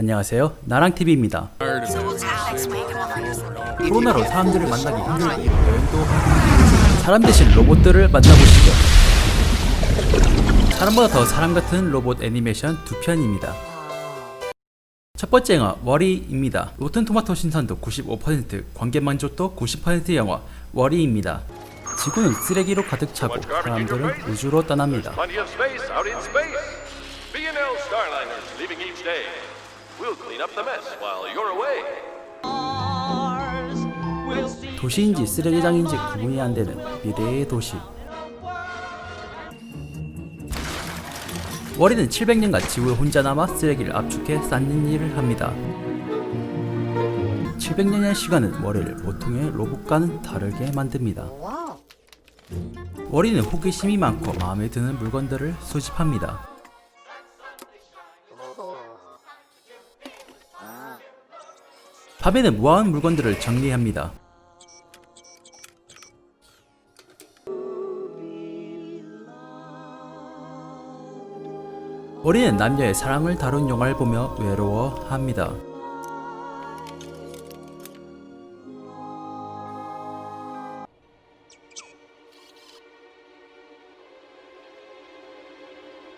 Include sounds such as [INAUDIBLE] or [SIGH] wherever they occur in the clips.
안녕하세요. 나랑TV입니다. 코로나로 사람들을 만나기 힘들고 사람 대신 로봇들을 만나보시죠. 사람보다 더 사람 같은 로봇 애니메이션 두 편입니다. 첫 번째 영화 워리입니다. 로튼 토마토 신선도 95%, 관객 만족도 90% 영화 워리입니다. 지구는 쓰레기로 가득 차고 사람들은 우주로 떠납니다. We'll clean up the mess while you're away. 도시인지 쓰레기장인지 구분이 안 되는 미래의 도시. 워리는 700년간 지구에 혼자 남아 쓰레기를 압축해 쌓는 일을 합니다. 700년의 시간은 워리를 보통의 로봇과는 다르게 만듭니다. 워리는 호기심이 많고 마음에 드는 물건들을 수집합니다. 밤에는 모아온 물건들을 정리합니다. 우리는 남녀의 사랑을 다룬 영화를 보며 외로워합니다.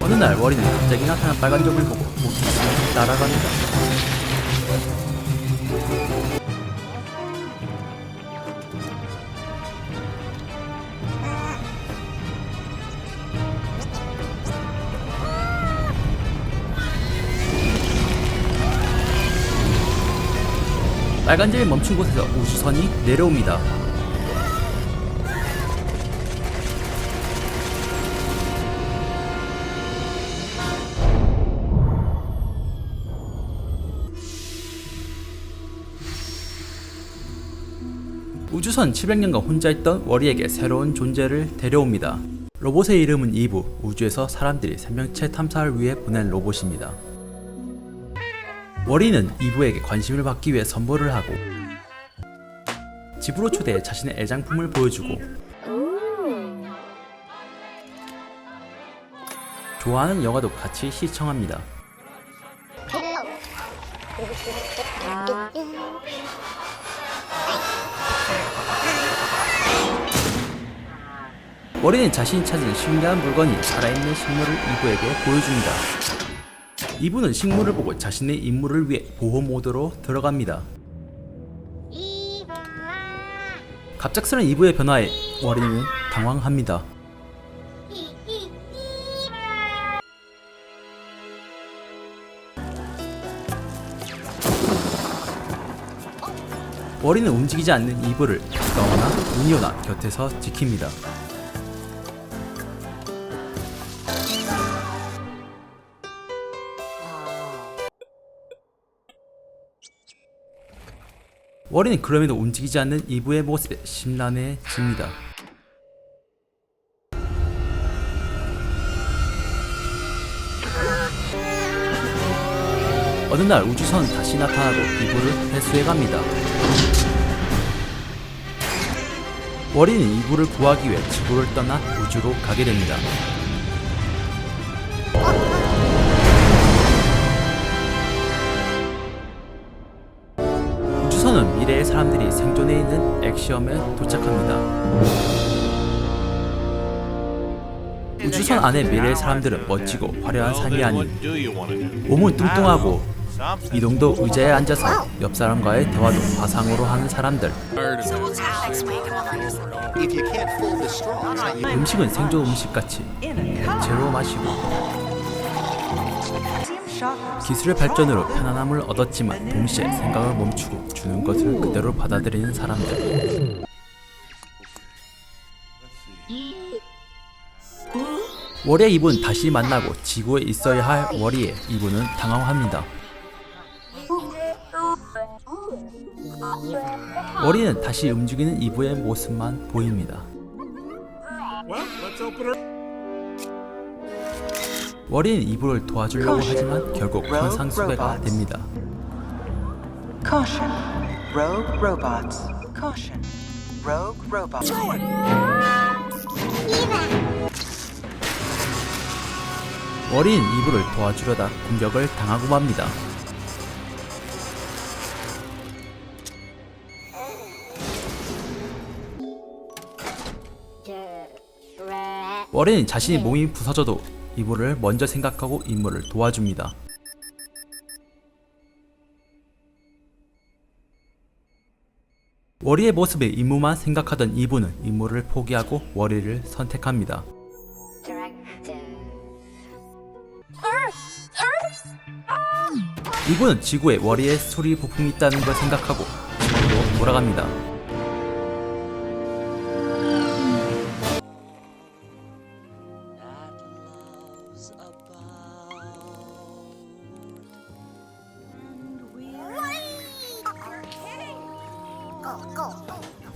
어느 날 워리는 갑자기 나타난 빨간 점을 보고 호기심에 따라갑니다. 빨간 점이 멈춘 곳에서 우주선이 내려옵니다. 주선 700년간 혼자 있던 워리에게 새로운 존재를 데려옵니다. 로봇의 이름은 이브, 우주에서 사람들이 생명체 탐사를 위해 보낸 로봇입니다. 워리는 이브에게 관심을 받기 위해 선물을 하고 집으로 초대해 자신의 애장품을 보여주고 좋아하는 영화도 같이 시청합니다. 워리는 자신이 찾은 신기한 물건이 살아있는 식물을 이브에게 보여줍니다. 이브는 식물을 보고 자신의 임무를 위해 보호 모드로 들어갑니다. 갑작스런 이브의 변화에 워리는 당황합니다. 워리는 움직이지 않는 이브를 가까워나 눈이 오나 곁에서 지킵니다. 워리는 그럼에도 움직이지 않는 이브의 모습에 심란해집니다. 어느 날 우주선 다시 나타나고 이브를 회수해 갑니다. 워리는 이브를 구하기 위해 지구를 떠나 우주로 가게 됩니다. 생존해 있는 엑시엄에 도착합니다. 우주선 안의 미래의 사람들은 멋지고 화려한 삶이 아닌 몸은 뚱뚱하고 이동도 의자에 앉아서 옆 사람과의 대화도 화상으로 하는 사람들. 음식은 생존 음식 같이 제로 마시고 기술의 발전으로 편안함을 얻었지만 동시에 생각을 멈추고 주는 것을 그대로 받아들이는 사람들. 월의 이분 다시 만나고 지구에 있어야 할 월이의 이분은 당황합니다. 월이는 다시 움직이는 이브의 모습만 보입니다. 워리는 이브를 도와주려고 하지만 결국 환상수배가 됩니다. Caution. Rogue robots. Caution. Rogue robots. 워린 이브를 도와주려다 공격을 당하고 맙니다. 워렌 자신이 몸이 부서져도 이모를 먼저 생각하고 임무를 도와줍니다. 워리의 모습에 임무만 생각하던 이분은 임무를 포기하고 워리를 선택합니다. 이분은 지구에 워리의 수리 부품이 있다는 걸 생각하고 지구로 돌아갑니다.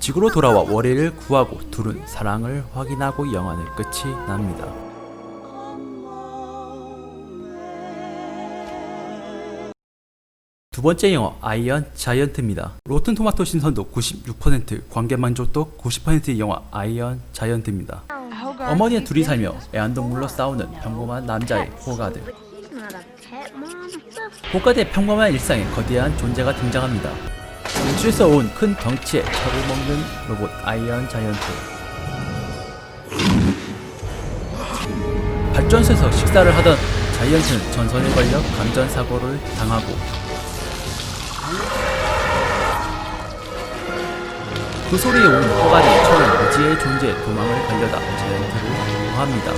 지구로 돌아와 워리를 구하고 둘은 사랑을 확인하고 영화는 끝이 납니다. 두 번째 영화 아이언 자이언트입니다. 로튼 토마토 신선도 96%, 관계 만족도 90%의 영화 아이언 자이언트입니다. 어머니와 둘이 살며 애완동물로 싸우는 평범한 남자의 호가드. 호가드의 평범한 일상에 거대한 존재가 등장합니다. 宇宙에서 온 큰 덩치에 철을 먹는 로봇 아이언 자이언트. 발전소에서 식사를 하던 자이언트는 전선에 걸려 감전 사고를 당하고 그 소리에 온 호가는 처음 미지의 존재의 도망을 가려다 자이언트를 구합니다.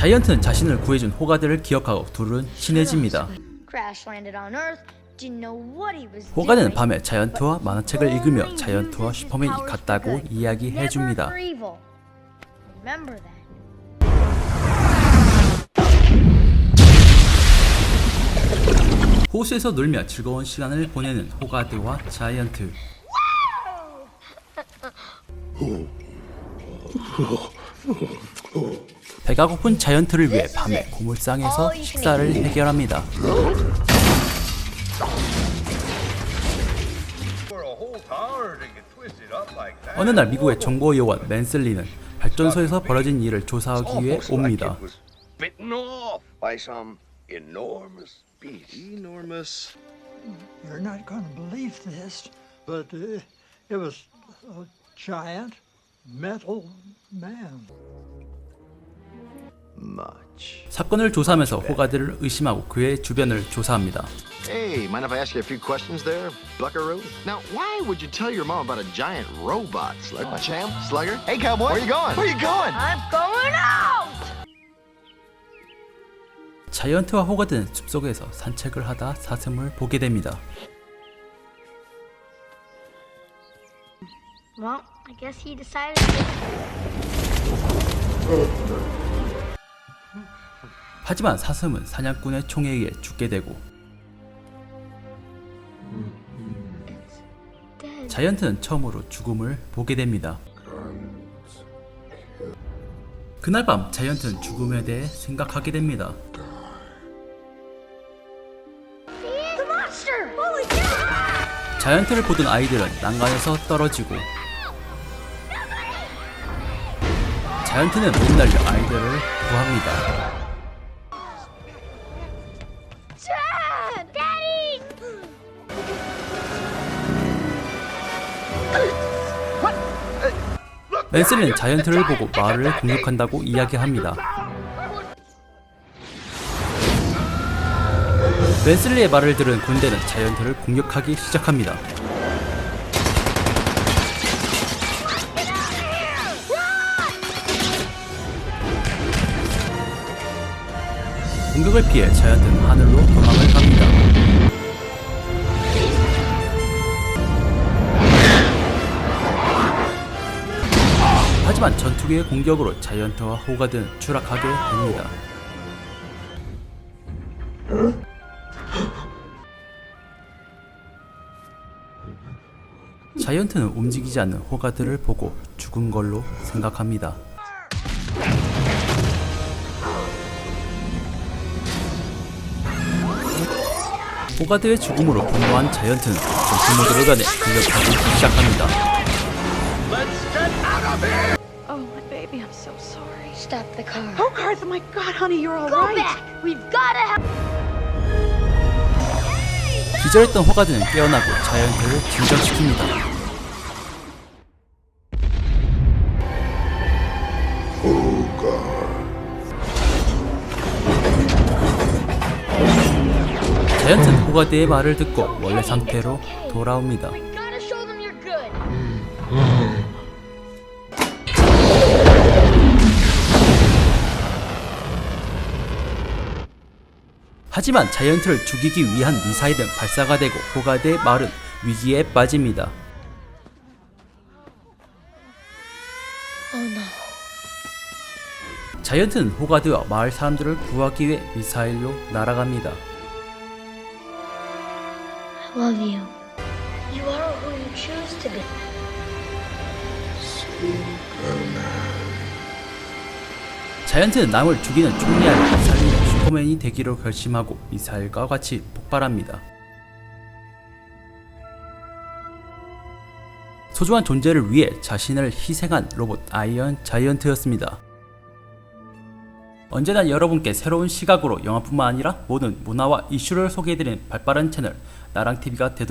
자이언트는 자신을 구해준 호가드를 기억하고 둘은 친해집니다. 호가드는. 밤에 자이언트와 만화책을 읽으며 자이언트와 슈퍼맨이 같다고 이야기해줍니다. 호수에서 놀며 즐거운 시간을 보내는 호가드와 자이언트. [LAUGHS] 배가 고픈 자이언트를 위해 밤에 고물상에서 식사를 해결합니다. 어느 날 미국의 정보 요원 맨슬리는 발전소에서 벌어진 일을 조사하기 위해 옵니다. 사건을 조사하면서 호가드를 의심하고 그의 주변을 조사합니다. Hey, mind if I ask you a few questions there, Buckaroo? Now, why would you tell your mom about a giant robot, Slugger? Champ? Slugger? Hey, cowboy! Where you going? Where you going? I'm going out! 자이언트와 호가드는 숲속에서 산책을 하다 사슴을 보게 됩니다. Well, I guess he decided. 하지만 사슴은 사냥꾼의 총에 의해 죽게 되고 자이언트는 처음으로 죽음을 보게 됩니다. 그날 밤 자이언트는 죽음에 대해 생각하게 됩니다. 자이언트를 보던 아이들은 난간에서 떨어지고 자이언트는 못 날려 아이들을 구합니다. 맨슬리는 자이언트를 보고 마을을 공격한다고 이야기합니다. 맨슬리의 말을 들은 군대는 자이언트를 공격하기 시작합니다. 공격을 피해 자이언트는 하늘로 도망을 갑니다. 하지만 전투기의 공격으로 자이언트와 호가드는 추락하게 됩니다. 자이언트는 움직이지 않는 호가드를 보고 죽은 걸로 생각합니다. 호가드의 죽음으로 분노한 자이언트는 전투 모드로 변해 공격하기 시작합니다. Oh, my baby, I'm so sorry. Stop the car. Oh, Garth, my God, honey, you're all Go right. back! We've gotta have. 기절했던 호가드는 깨어나고 자이언트를 진정시킵니다. 자이언트는 호가드의 말을 듣고 원래 상태로 돌아옵니다. 하지만 자이언트를 죽이기 위한 미사일은 발사가 되고 호가드의 말은 위기에 빠집니다. Oh. 자이언트는 호가드와 마을 사람들을 구하기 위해 미사일로 날아갑니다. I love you. You are who you choose to be. 자이언트는 남을 죽이는 아닌 살리는 슈퍼맨이 되기로 결심하고 미사일과 같이 폭발합니다. 소중한 존재를 위해 자신을 희생한 로봇 아이언 자이언트였습니다. 언제나 여러분께 새로운 시각으로 영화뿐만 아니라 모든 문화와 이슈를 소개해드리는 발빠른 채널 나랑TV가 되도록